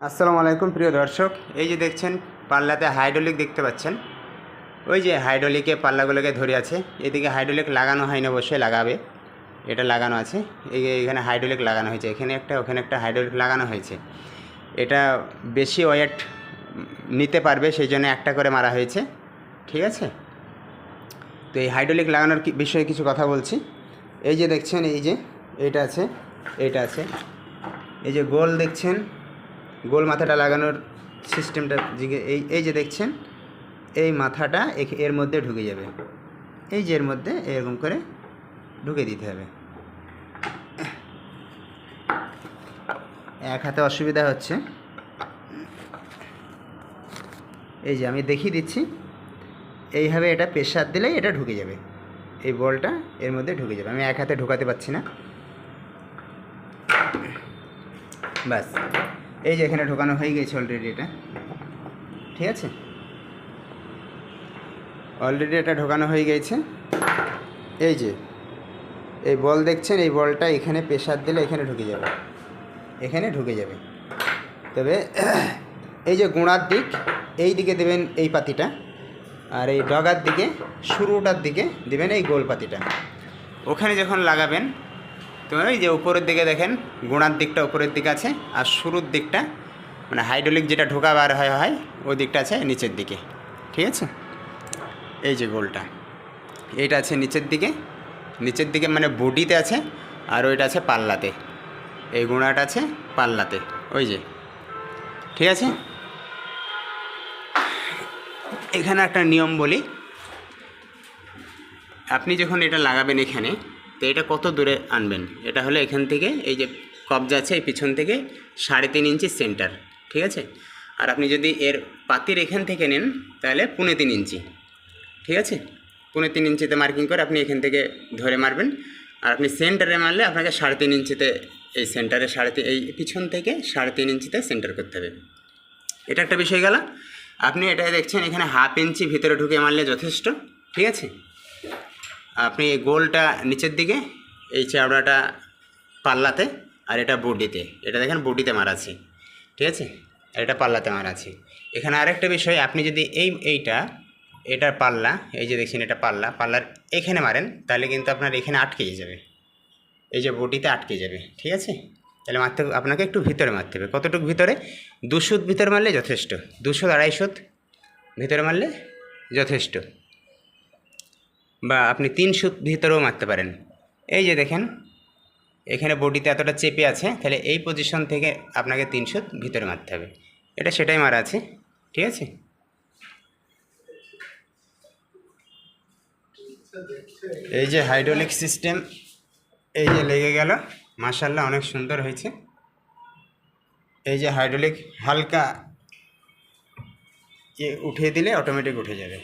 আসসালামু আলাইকুম, প্রিয় দর্শক। এই যে দেখছেন, পাল্লাতে হাইড্রোলিক দেখতে পাচ্ছেন। ওই যে হাইড্রোলিকে, পাল্লাগুলোকে ধরে আছে। এদিকে হাইড্রোলিক লাগানো হয়নি অবশ্যই, লাগাবে। এটা লাগানো আছে। এই এখানে হাইড্রোলিক লাগানো হয়েছে। এখানে একটা, ওখানে একটা হাইড্রোলিক লাগানো হয়েছে। এটা বেশি ওয়েট নিতে পারবে সেই জন্য একটা করে মারা হয়েছে। ঠিক আছে? তো এই হাইড্রোলিক লাগানোর বিষয়ে কিছু কথা বলছি। এই যে দেখছেন, এই যে এইটা আছে এইটা আছে। এই যে গোল দেখছেন গোল মাথাটা লাগানোর সিস্টেমটা এই এই যে দেখছেন, এই মাথাটা এর মধ্যে ঢুকে যাবে। এই যে এর মধ্যে এরকম করে ঢুকে দিতে হবে। এক হাতে অসুবিধা হচ্ছে। এই যে আমি দেখিয়ে দিচ্ছি, এইভাবে এটা প্রেশার দিলেই এটা ঢুকে যাবে। এই বলটা এর মধ্যে ঢুকে যাবে। আমি এক হাতে ঢোকাতে পারছি না। ব্যাস। এই যে এখানে ঢোকানো হয়ে গেছে অলরেডি এটা। ঠিক আছে? অলরেডি এটা ঢোকানো হয়ে গেছে। এই যে, এই বল দেখছেন, এই বলটা এখানে প্রেশার দিলে এখানে ঢুকে যাবে। এখানে ঢুকে যাবে। তবে, এই যে গোড়ার দিক, এই দিকে দেবেন এই পাতিটা, আর এই ডগার দিকে, শুরুটার দিকে দেবেন এই গোল পাতিটা। ওখানে যখন লাগাবেন তো ওই যে উপরের দিকে দেখেন, গোড়ার দিকটা উপরের দিকে আছে, আর শুরুর দিকটা মানে হাইড্রোলিক যেটা ঢোকা বার হয় হয়, ওই দিকটা আছে নিচের দিকে। ঠিক আছে? এই যে গোলটা। এইটা আছে নিচের দিকে। নিচের দিকে মানে বডিতে আছে, আর ওইটা আছে পাল্লাতে। এই গোড়াটা আছে পাল্লাতে। ওই যে। ঠিক আছে? এখানে একটা নিয়ম বলি। আপনি যখন এটা লাগাবেন এখানে তো এটা কত দূরে আনবেন? এটা হলো এখান থেকে, এই যে কবজা আছে, এই পিছন থেকে সাড়ে তিন ইঞ্চি সেন্টার, ঠিক আছে? আর আপনি যদি এর পাতির এখান থেকে নেন, তাহলে পুনে তিন ইঞ্চি, ঠিক আছে? পুনে তিন ইঞ্চিতে মার্কিং করে আপনি এখান থেকে ধরে মারবেন। আর আপনি সেন্টারে মারলে আপনাকে সাড়ে তিন ইঞ্চিতে, এই সেন্টারে সাড়ে তিন, এই পিছন থেকে সাড়ে তিন ইঞ্চিতে সেন্টার করতে হবে। এটা একটা বিষয় গেল। আপনি এটা দেখছেন, এখানে হাফ ইঞ্চি ভিতরে ঢুকে মারলে যথেষ্ট, ঠিক আছে? আপনি গোলটা নিচের দিকে, এই চাবড়াটা পাল্লাতে আর এটা বডিতে। এটা দেখেন বডিতে মারাছি ঠিক আছে? আর এটা পাল্লাতে মারাছি এখানে আরেকটা বিষয়, আপনি যদি এই, এইটা, এটার পাল্লা, এই যে দেখছেন এটা পাল্লা, পাল্লার এখানে মারেন, তাহলে কিন্তু আপনার এখানে আটকে যাবে। এই যে বডিতে আটকে যাবে, ঠিক আছে? তাহলে মারতে, আপনাকে একটু ভিতরে মারতে হবে। কতটুকু ভিতরে? দুশুত ভিতরে মারলে যথেষ্ট। দুশো আড়াইশোত ভিতরে মারলে যথেষ্ট। বা আপনি তিন সুত ভিতরেও মারতে পারেন। এই যে দেখেন, এখানে বডিতে এতটা চেপে আছে, তাহলে এই পজিশন থেকে আপনাকে তিন সুত ভিতরে মারতে হবে। এটা সেটাই মারা আছে, ঠিক আছে? এই যে হাইড্রোলিক সিস্টেম এই যে লেগে গেল মাশাল্লাহ অনেক সুন্দর হয়েছে। এই যে হাইড্রোলিক হালকা ইয়ে উঠিয়ে দিলে অটোমেটিক উঠে যাবে।